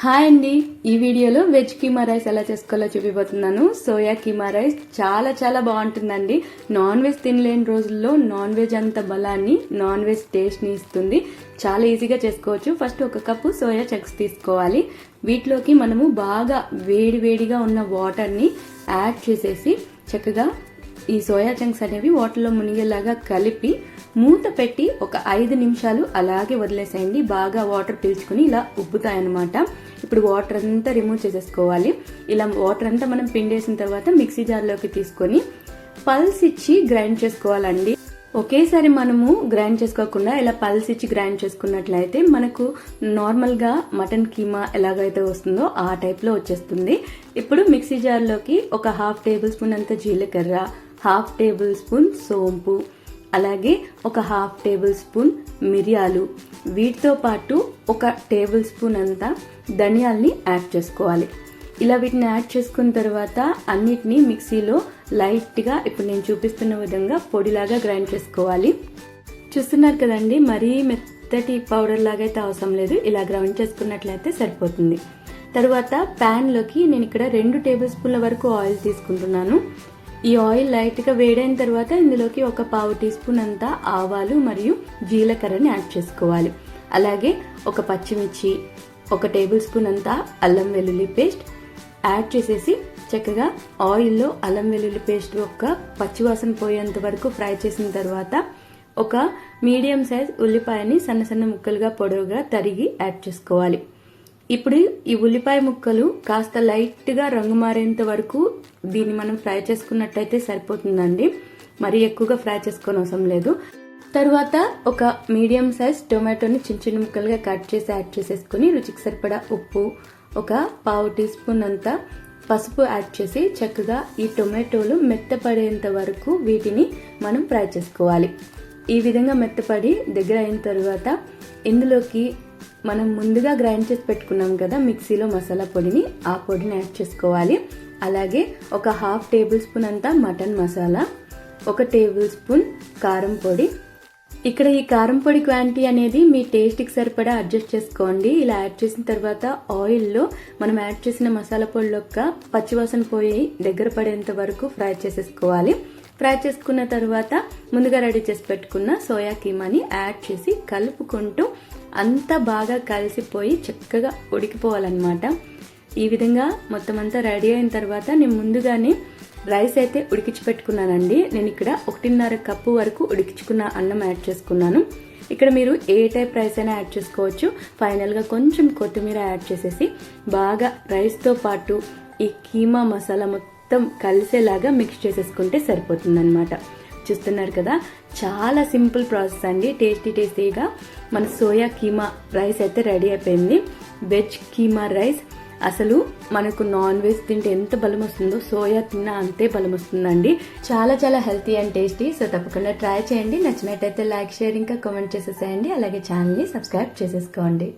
Hi అండి. ఈ వీడియోలో వెజ్ కీమా రైస్ ఎలా చేసుకోవాలో చూపిపోతున్నాను సోయా కీమా రైస్ చాలా చాలా బాగుంటుందండి. నాన్ వెజ్ తినలేని రోజుల్లో నాన్ వెజ్ అంత బలాన్ని నాన్ వెజ్ టేస్ట్ని ఇస్తుంది. చాలా ఈజీగా చేసుకోవచ్చు. ఫస్ట్ ఒక కప్పు సోయా చక్స్ తీసుకోవాలి. వీటిలోకి మనము బాగా వేడి వేడిగా ఉన్న వాటర్ని యాడ్ చేసేసి చక్కగా ఈ సోయా చంక్స్ అనేవి వాటర్లో మునిగేలాగా కలిపి మూత పెట్టి ఒక ఐదు నిమిషాలు అలాగే వదిలేసేయండి. బాగా వాటర్ పీల్చుకుని ఇలా ఉబ్బుతాయన్నమాట. ఇప్పుడు వాటర్ అంతా రిమూవ్ చేసేసుకోవాలి. ఇలా వాటర్ అంతా మనం పిండేసిన తర్వాత మిక్సీ జార్లోకి తీసుకొని పల్స్ ఇచ్చి గ్రైండ్ చేసుకోవాలండి. ఒకేసారి మనము గ్రైండ్ చేసుకోకుండా ఇలా పల్స్ ఇచ్చి గ్రైండ్ చేసుకున్నట్లయితే మనకు నార్మల్గా మటన్ కీమా ఎలాగైతే వస్తుందో ఆ టైప్లో వచ్చేస్తుంది. ఇప్పుడు మిక్సీ జార్లోకి ఒక హాఫ్ టేబుల్ స్పూన్ అంత జీలకర్ర హాఫ్ టేబుల్ స్పూన్ సోంపు అలాగే ఒక హాఫ్ టేబుల్ స్పూన్ మిరియాలు. వీటితో పాటు ఒక టేబుల్ స్పూన్ అంతా ధనియాల్ని యాడ్ చేసుకోవాలి. ఇలా వీటిని యాడ్ చేసుకున్న తర్వాత అన్నిటినీ మిక్సీలో లైట్గా ఇప్పుడు నేను చూపిస్తున్న విధంగా పొడిలాగా గ్రైండ్ చేసుకోవాలి. చూస్తున్నారు కదండి మరీ మెత్తటి పౌడర్ లాగా అయితే అవసరం లేదు. ఇలా గ్రైండ్ చేసుకున్నట్లయితే సరిపోతుంది. తర్వాత ప్యాన్లోకి నేను ఇక్కడ రెండు టేబుల్ స్పూన్ల వరకు ఆయిల్ తీసుకుంటున్నాను. ఈ ఆయిల్ లైట్గా వేడైన తర్వాత ఇందులోకి ఒక పావు టీ స్పూన్ అంతా ఆవాలు మరియు జీలకర్రని యాడ్ చేసుకోవాలి. అలాగే ఒక పచ్చిమిర్చి ఒక టేబుల్ స్పూన్ అంతా అల్లం వెల్లుల్లి పేస్ట్ యాడ్ చేసేసి చక్కగా ఆయిల్లో అల్లం వెల్లుల్లి పేస్ట్ యొక్క పచ్చివాసన పోయేంత వరకు ఫ్రై చేసిన తర్వాత ఒక మీడియం సైజ్ ఉల్లిపాయని సన్న సన్న ముక్కలుగా పొడవుగా తరిగి యాడ్ చేసుకోవాలి. ఇప్పుడు ఈ ఉల్లిపాయ ముక్కలు కాస్త లైట్గా రంగు మారేంత వరకు దీన్ని మనం ఫ్రై చేసుకున్నట్టయితే సరిపోతుందండి. మరీ ఎక్కువగా ఫ్రై చేసుకోని అవసరం లేదు. తర్వాత ఒక మీడియం సైజ్ టొమాటోని చిన్న చిన్న ముక్కలుగా కట్ చేసి యాడ్ చేసేసుకుని రుచికి సరిపడా ఉప్పు ఒక పావు టీ స్పూన్ అంతా పసుపు యాడ్ చేసి చక్కగా ఈ టొమాటోలు మెత్తపడేంత వరకు వీటిని మనం ఫ్రై చేసుకోవాలి. ఈ విధంగా మెత్తపడి దగ్గర అయిన తర్వాత ఇందులోకి మనం ముందుగా గ్రైండ్ చేసి పెట్టుకున్నాం కదా మిక్సీలో మసాలా పొడిని ఆ పొడిని యాడ్ చేసుకోవాలి. అలాగే ఒక హాఫ్ టేబుల్ స్పూన్ అంతా మటన్ మసాలా ఒక టేబుల్ స్పూన్ కారం పొడి. ఇక్కడ ఈ కారం పొడి క్వాంటిటీ అనేది మీ టేస్ట్కి సరిపడా అడ్జస్ట్ చేసుకోండి. ఇలా యాడ్ చేసిన తర్వాత ఆయిల్లో మనం యాడ్ చేసిన మసాలా పొడి యొక్క పచ్చివాసన పోయి దగ్గర పడేంత వరకు ఫ్రై చేసేసుకోవాలి. ఫ్రై చేసుకున్న తర్వాత ముందుగా రెడీ చేసి పెట్టుకున్న సోయా కీమాని యాడ్ చేసి కలుపుకుంటూ అంతా బాగా కలిసిపోయి చక్కగా ఉడికిపోవాలన్నమాట. ఈ విధంగా మొత్తం అంతా రెడీ అయిన తర్వాత నేను ముందుగానే రైస్ అయితే ఉడికించి పెట్టుకున్నానండి. నేను ఇక్కడ ఒకటిన్నర కప్పు వరకు ఉడికించుకున్న అన్నం యాడ్ చేసుకున్నాను. ఇక్కడ మీరు ఏ టైప్ రైస్ అయినా యాడ్ చేసుకోవచ్చు. ఫైనల్గా కొంచెం కొత్తిమీర యాడ్ చేసేసి బాగా రైస్తో పాటు ఈ కీమా మసాలా మొత్తం కలిసేలాగా మిక్స్ చేసేసుకుంటే సరిపోతుందన్నమాట. చూస్తున్నారు కదా. చాలా సింపుల్ ప్రాసెస్ అండి. టేస్టీ టేస్టీగా మన సోయా కీమా రైస్ అయితే రెడీ అయిపోయింది. వెజ్ కీమా రైస్ అసలు మనకు నాన్ వెజ్ తింటే ఎంత బలం వస్తుందో సోయా తిన్నా అంతే బలం వస్తుందండి చాలా చాలా హెల్తీ అండ్ టేస్టీ. సో తప్పకుండా ట్రై చేయండి. నచ్చినట్టయితే లైక్ షేర్ ఇంకా కామెంట్ చేసేసేయండి. అలాగే ఛానల్ని సబ్స్క్రైబ్ చేసేసుకోండి.